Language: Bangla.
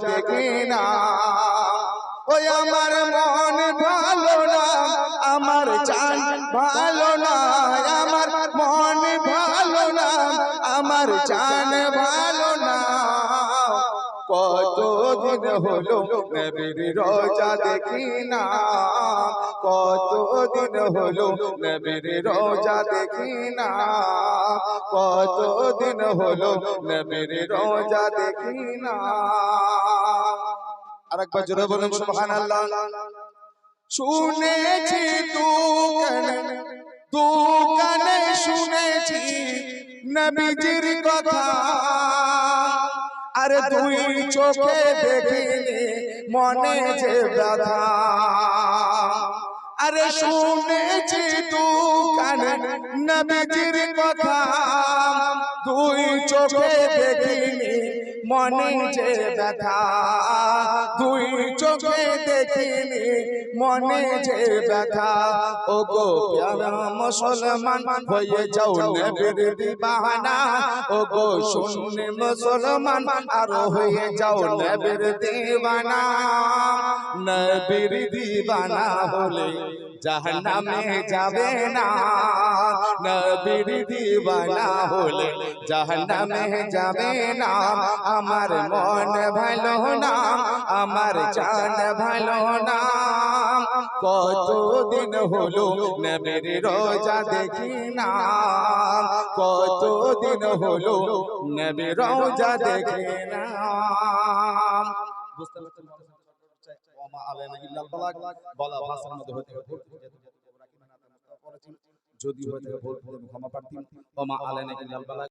দেখি না ওই আমার মন ভালো না আমার চান ভালো না আমার মন ভালো না আমার চান ভালো না কতদিন হলো নবীর রোজা দেখি না। কতদিন হলো নবীর রোজা দেখি না। কতদিন হলো নবীর রোজা দেখি না। আরেকবার জোরে বলুন সুবহানাল্লাহ। শুনেছি দুকানে দুকানে শুনেছি নবীজির কথা। আরে দুই চোখে দেখিনি, মনে যে ব্যথা। আরে শুনেছি দুকানে নবীজির কথা, দুই চোখে দেখিনি মনে যে ব্যথা দুই চোখে দেখিনি মনে যে ব্যথা। ও গো প্যারা মুসলমান হয়ে যাও নবীর দিবানা ও গো শুনে মুসলমান আর হয়ে যাও নবীর দিবানা নবীর দিবানা হলে জাহান্নামে যাবে না। নবীর দিবানা হলে জাহান্নামে যাবে না। আমার মন ভালো না আমার জান ভালো না কতদিন হলো নবীর রোজা দেখি না কতদিন হলো নবীর রোজা দেখি না বুঝতে পারছেন ওমা আলাইনা ইল্লাল বালাগ বলা ভাষার মধ্যে হতে ভুল যদি হয়ে থাকে ভুল ক্ষমা প্রার্থী ওমা আলাইনা ইল্লাল বালাগ